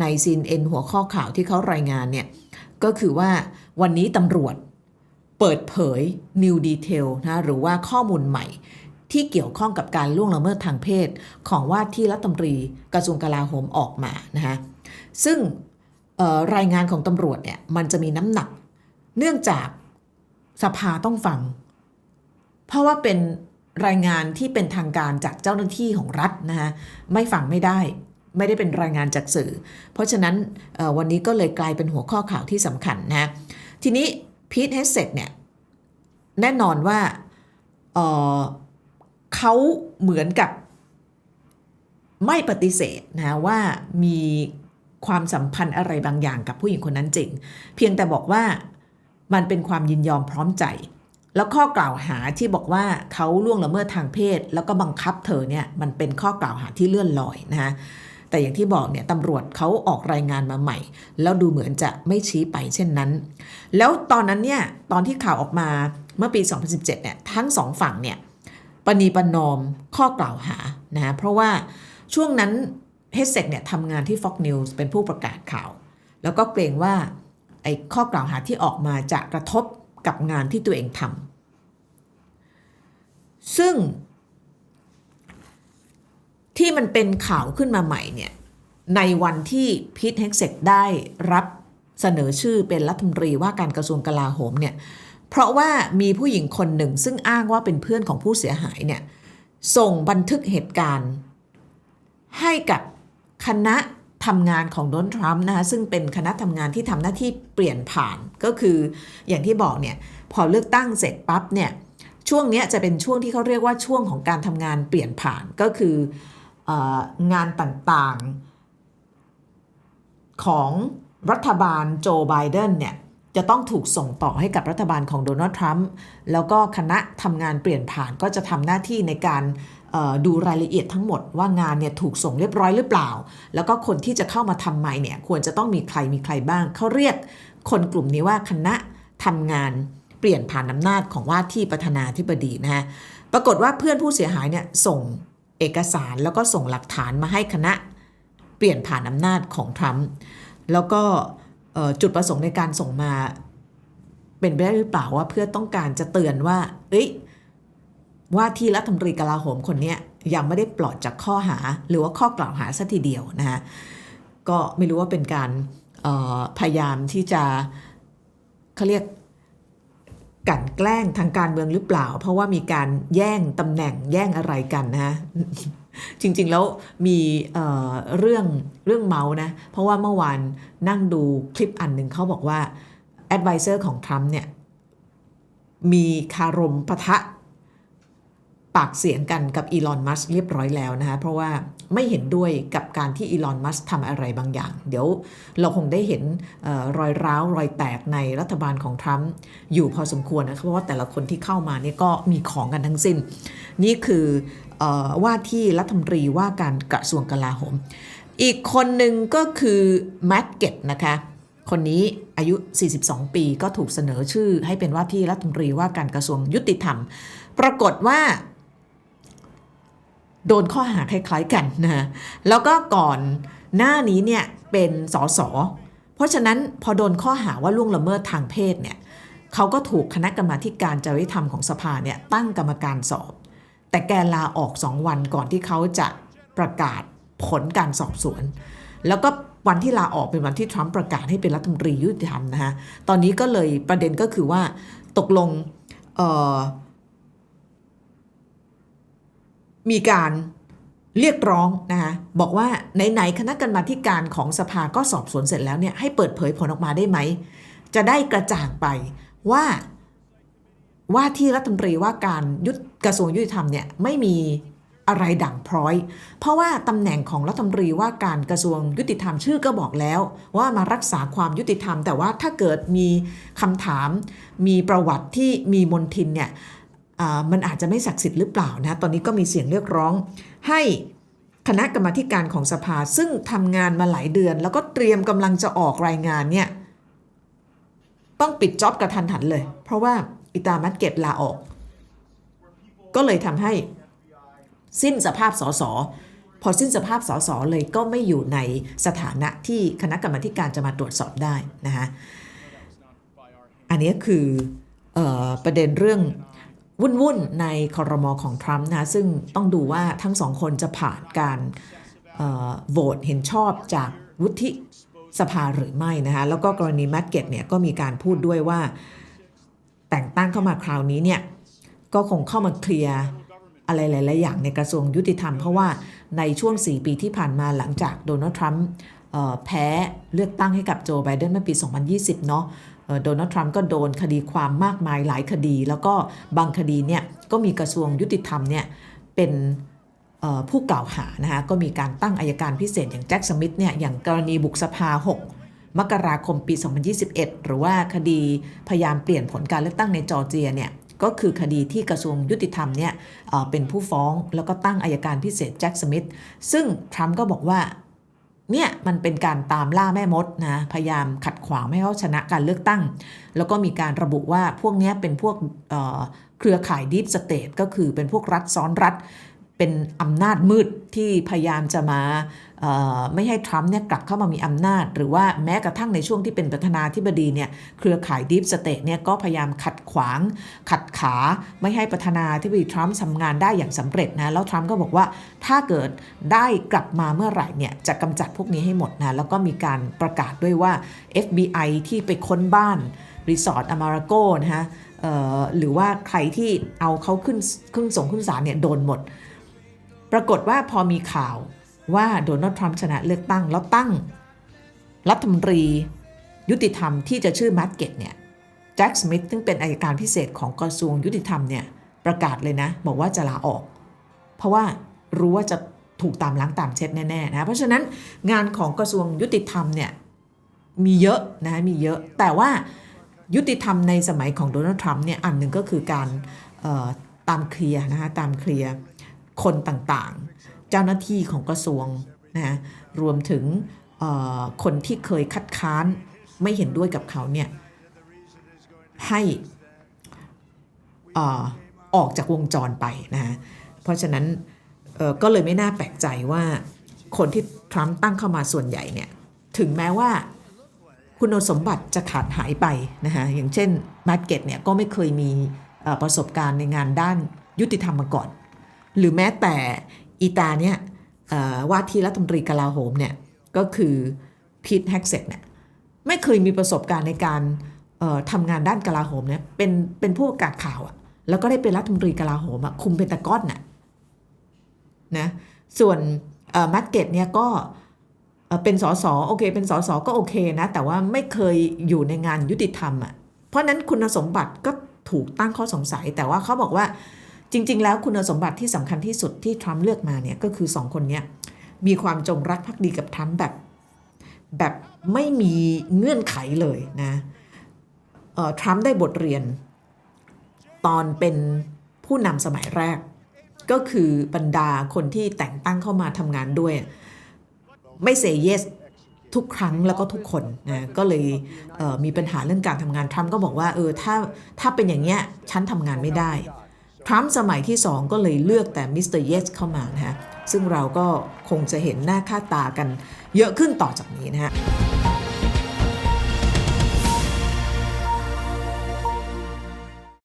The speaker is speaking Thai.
ในซีนเอ็นหัวข้อข่าวที่เขารายงานเนี่ยก็คือว่าวันนี้ตำรวจเปิดเผย new detail นะหรือว่าข้อมูลใหม่ที่เกี่ยวข้องกับการล่วงละเมิดทางเพศ ของว่าที่รัฐมนตรีกระทรวงกลาโหมออกมานะคะซึ่งรายงานของตำรวจเนี่ยมันจะมีน้ำหนัก เนื่องจากสภาต้องฟัง เพราะว่าเป็นรายงานที่เป็นทางการจากเจ้าหน้าที่ของรัฐนะคะไม่ฟังไม่ได้ ไม่ได้เป็นรายงานจากสื่อ เพราะฉะนั้นวันนี้ก็เลยกลายเป็นหัวข้อข่าวที่สำคัญนะทีนี้พีทเฮสเซตเนี่ยแน่นอนว่าเเขาเหมือนกับไม่ปฏิเสธนะว่ามีความสัมพันธ์อะไรบางอย่างกับผู้หญิงคนนั้นจริง เพียงแต่บอกว่ามันเป็นความยินยอมพร้อมใจ แล้วข้อกล่าวหาที่บอกว่าเขาล่วงละเมิดทางเพศ แล้วก็บังคับเธอเนี่ยมันเป็นข้อกล่าวหาที่เลื่อนลอยนะคะ แต่อย่างที่บอกเนี่ยตำรวจเขาออกรายงานมาใหม่ แล้วดูเหมือนจะไม่ชี้ไปเช่นนั้น แล้วตอนนั้นเนี่ยตอนที่ข่าวออกมาเมื่อปี 2017เนี่ยทั้งสองฝั่งเนี่ยปณีปนอมข้อกล่าวหานะเพราะว่าช่วงนั้นเฮสเซกเนี่ยทำงานที่ Fox News เป็นผู้ประกาศข่าว แล้วก็เกรงว่าไอ้ข้อกล่าวหาที่ออกมาจะกระทบกับงานที่ตัวเองทำซึ่ง ที่มันเป็นข่าวขึ้นมาใหม่เนี่ยในวันที่พีทเฮกเซกได้รับเสนอชื่อเป็นรัฐมนตรีว่าการกระทรวงกลาโหมเนี่ยเพราะว่ามีผู้หญิงคนหนึ่งซึ่งอ้างว่าเป็นเพื่อนของผู้เสียหายเนี่ยส่งบันทึกเหตุการณ์ ให้กับคณะทำงานของโดนทรัมป์นะคะซึ่งเป็นคณะทำงานที่ทำหน้าที่เปลี่ยนผ่านก็คืออย่างที่บอกเนี่ยพอเลือกตั้งเสร็จปั๊บเนี่ยช่วงนี้จะเป็นช่วงที่เขาเรียกว่าช่วงของการทำงานเปลี่ยนผ่านก็คือ งานต่างๆ ของรัฐบาลโจไบเดนเนี่ยจะต้องถูกส่งต่อให้กับรัฐบาลของโดนัลด์ทรัมป์แล้วก็คณะทำงานเปลี่ยนผ่านก็จะทำหน้าที่ในการดูรายละเอียดทั้งหมดว่างานเนี่ยถูกส่งเรียบร้อยหรือเปล่า แล้วก็คนที่จะเข้ามาทำใหม่เนี่ยควรจะต้องมีใครมีใครบ้าง เขาเรียกคนกลุ่มนี้ว่าคณะทำงานเปลี่ยนผ่านอำนาจของว่าที่ประธานาธิบดีนะฮะปรากฏว่าเพื่อนผู้เสียหายเนี่ยส่ง เอกสารแล้วก็ส่งหลักฐานมาให้คณะเปลี่ยนผ่านอำนาจของทรัมป์แล้วก็จุดประสงค์ในการส่งมาเป็นไปได้หรือเปล่าว่าเพื่อต้องการจะเตือนว่า เอ้ยว่าที่รัฐมนตรีกลาโหมคนนี้ยังไม่ได้ปลอดจากข้อหาหรือว่าข้อกล่าวหาสัทีเดียวนะฮะก็ไม่รู้ว่าเป็นการพยายามที่จะเขาเรียก กันแกล้งทางการเมืองหรือเปล่า เพราะว่ามีการแย่งตำแหน่งแย่งอะไรกันนะจริงๆแล้วมีเเรื่องเรื่องเมาส์นะ เพราะว่าเมื่อวานนั่งดูคลิปอันหนึ่งเขาบอกว่าแอดไวเซอร์ของทรัมป์เนี่ย มีคารมปะทะปากเสียงกันกับอีลอนมัสเรียบร้อยแล้วนะคะเพราะว่า ไม่เห็นด้วยกับการที่อีลอนมัสทำอะไรบางอย่าง เดี๋ยวเราคงได้เห็นออรอยร้าว รอยแตกในรัฐบาลของทรัมป์อยู่พอสมควรนะคะเพราะว่าแต่ละคนที่เข้ามานี่ก็มีของกันทั้งสิ้น นี่คือออว่าที่รัฐมนตรีว่าการกระทรวงกลาโหม อีกคนหนึ่งก็คือแมตเก็ตนะคะคนนี้อายุ 42 ปีก็ถูกเสนอชื่อให้เป็นว่าที่รัฐมนตรีว่าการกระทรวงยุติธรรม ปรากฏว่า โดนข้อหาคล้ายๆกันนะแล้วก็ก่อนหน้านี้เนี่ยเป็นสสเพราะฉะนั้นพอโดนข้อหาว่าล่วงละเมิดทางเพศเนี่ยเขาก็ถูกคณะกรรมาการจริยธรรมของสภาเนี่ยตั้งกรรมการสอบ แต่แกลาออกสองวันก่อนที่เขาจะประกาศผลการสอบสวน แล้วก็วันที่ลาออกเป็นวันที่ทรัมป์ประกาศให้เป็นรัฐมนตรียุติธรรมนะฮะ ตอนนี้ก็เลยประเด็นก็คือว่าตกลงเอ่อ มีการเรียกร้องนะคะบอกว่าไหนๆคณะกรรมาธิการของสภาก็สอบสวนเสร็จแล้วเนี่ยให้เปิดเผยผลออกมาได้ไหม จะได้กระจ่างไปว่าว่าที่รัฐมนตรีว่าการยุติกระทรวงยุติธรรมเนี่ยไม่มีอะไรด่างพร้อย เพราะว่าตำแหน่งของรัฐมนตรีว่าการกระทรวงยุติธรรมชื่อก็บอกแล้ว ว่ามารักษาความยุติธรรม แต่ว่าถ้าเกิดมีคำถามมีประวัติที่มีมนทินเนี่ย มันอาจจะไม่ศักดิ์สิทธิ์หรือเปล่านะตอนนี้ก็มีเสียงเรียกร้อง ให้คณะกรรมาธิการของสภาซึ่งทำงานมาหลายเดือน แล้วก็เตรียมกำลังจะออกรายงานเนี่ยต้องปิดจ็อบกระทันหันเลย เพราะว่าอิตามัตเก็ตลาออก ก็เลยทำให้สิ้นสภาพสสพพอสิ้นสภาพสสเลยก็ไม่อยู่ในสถานะที่คณะกรรมาธิการจะมาตรวจสอบได้นะคะอันนี้คือออประเด็นเรื่อง วุ่นๆในคอรมอของทรัมป์นะซึ่งต้องดูว่าทั้งสองคนจะผ่านการโหวตเห็นชอบจากวุฒิสภาหรือไม่นะคะแล้วก็กรณีแมตเก็ตเนี่ยก็มีการพูดด้วยว่า แต่งตั้งเข้ามาคราวนี้เนี่ยก็คงเข้ามาเคลียร์อะไรหลาย ๆ อย่างในกระทรวงยุติธรรม เพราะว่าในช่วง 4 ปีที่ผ่านมาหลังจากโดนัลด์ทรัมป์แพ้เลือกตั้งให้กับโจไบเดนเมื่อปี 2020 เนาะเอ่อ โดนัลด์ทรัมป์ก็โดนคดีความมากมายหลายคดี แล้วก็บางคดีเนี่ยก็มีกระทรวงยุติธรรมเนี่ยเป็นผู้กล่าวหานะคะก็มีการตั้งอายการพิเศษอย่างแจ็คสมิธเนี่ยอย่างกรณีบุกสภา 6 มกราคมปี 2021 หรือว่าคดีพยายามเปลี่ยนผลการเลือกตั้งในจอร์เจียเนี่ยก็คือคดีที่กระทรวงยุติธรรมเนี่ยเอ่อเป็นผู้ฟ้องแล้วก็ตั้งอายการพิเศษแจ็คสมิธซึ่งทรัมป์ก็บอกว่า เนี่ยมันเป็นการตามล่าแม่มดนะพยายามขัดขวางไม่ให้เขาชนะการเลือกตั้ง แล้วก็มีการระบุว่าพวกนี้เป็นพวกเเครือข่ายดีฟสเตทก็คือเป็นพวกรัฐซ้อนรัฐ เป็นอำนาจมืดที่พยายามจะมาไม่ให้ทรัมป์เนี่ยกลับเข้ามามีอำนาจ หรือว่าแม้กระทั่งในช่วงที่เป็นประธานาธิบดีเนี่ยเครือข่ายดีฟสเตทเนี่ยก็พยายามขัดขวาง ขัดขาไม่ให้ประธานาธิบดีทรัมป์ทำงานได้อย่างสำเร็จนะแล้วทรัมป์ก็บอกว่าถ้าเกิดได้กลับมาเมื่อไหร่เนี่ยจะกำจัดพวกนี้ให้หมดนะแล้วก็มีการประกาศด้วยว่า FBI ที่ไปค้นบ้านรีสอร์ทอมาราโกนะฮะหรือว่าใครที่เอาเขาขึ้นขึ้นส่งขึ้นศาลเนี่ยโดนหมด ปรากฏว่าพอมีข่าวว่าโดนัลด์ทรัมป์ชนะเลือกตั้ง แล้วตั้ง รัฐมนตรี ยุติธรรมที่จะชื่อแมตเก็ตเนี่ยแจ็คสมิธซึ่งเป็นอายการพิเศษของกระทรวงยุติธรรมเนี่ยประกาศเลยนะ บอกว่าจะลาออก เพราะว่ารู้ว่าจะถูกตามล้างตามเช็ดแน่ๆนะเพราะฉะนั้นงานของกระทรวงยุติธรรมเนี่ยมีเยอะนะมีเยอะแต่ว่ายุติธรรมในสมัยของโดนัลด์ทรัมป์เนี่ยอันหนึ่งก็คือการตามเคลียร์นะคะตามเคลียร์ คนต่างๆ เจ้าหน้าที่ของกระทรวงนะรวมถึงคนที่เคยคัดค้านไม่เห็นด้วยกับเขาเนี่ยให้อออกจากวงจรไปนะฮะเพราะฉะนั้นก็เลยไม่น่าแปลกใจว่าคนที่ทรัมป์ตั้งเข้ามาส่วนใหญ่เนี่ยถึงแม้ว่าคุณสมบัติจะขาดหายไปนะคะอย่างเช่นมาร์เก็ตเนี่ยก็ไม่เคยมีประสบการณ์ในงานด้านยุติธรรมมาก่อน หรือแม้แต่อีตาเนี่ยว่าที่รัฐมนตรีกลาโหมเนี่ยก็คือพีทแฮกเซตเนี่ยไม่เคยมีประสบการณ์ในการทำงานด้านกลาโหมเนี่ยเป็นเป็นผู้ประกาศข่าวอะแล้วก็ได้เป็นรัฐมนตรีกลาโหมอะคุมเป็นตะก้อนน่ะนะส่วนมัตเกตเนี่ยก็เป็นสสโอเค เป็นสสก็โอเคนะ แต่ว่าไม่เคยอยู่ในงานยุติธรรมอะเพราะนั้นคุณสมบัติก็ถูกตั้งข้อสงสัย แต่ว่าเขาบอกว่า จริง ๆ แล้วคุณสมบัติที่สำคัญที่สุดที่ทรัมป์เลือกมาเนี่ยก็คือสองคนเนี้ยมีความจงรักภักดีกับทรัมป์แบบแบบไม่มีเงื่อนไขเลยนะทรัมป์ได้บทเรียน ตอนเป็นผู้นำสมัยแรก ก็คือบรรดาคนที่แต่งตั้งเข้ามาทำงานด้วย ไม่เซเยสทุกครั้งแล้วก็ทุกคนนะก็เลยเมีปัญหาเรื่องการทำงานทรัมป์ก็บอกว่าเออถ้าถ้าเป็นอย่างเงี้ยฉันทำงานไม่ได้ ทรัมป์สมัยที่ 2 ก็เลยเลือกแต่มิสเตอร์เยสเข้ามานะฮะซึ่งเราก็คงจะเห็นหน้าค่าตากันเยอะขึ้นต่อจากนี้นะฮะ